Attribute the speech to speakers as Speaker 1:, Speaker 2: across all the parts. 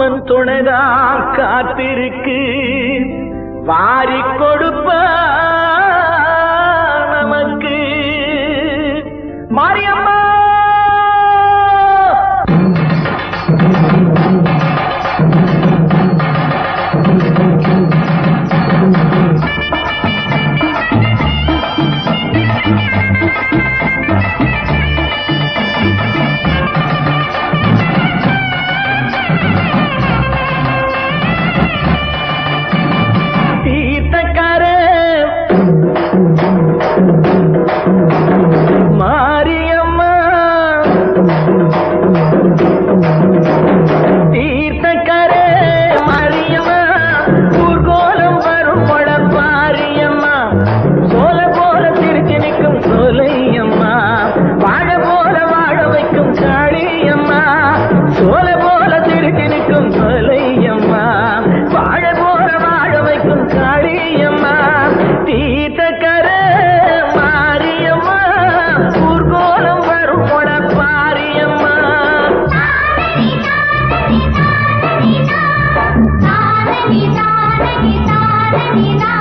Speaker 1: அம்மன் துணைதா காத்திருக்கு. வாரி கொடுப்ப நமக்கு. மாரியம்மா 你呢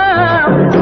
Speaker 1: 啊。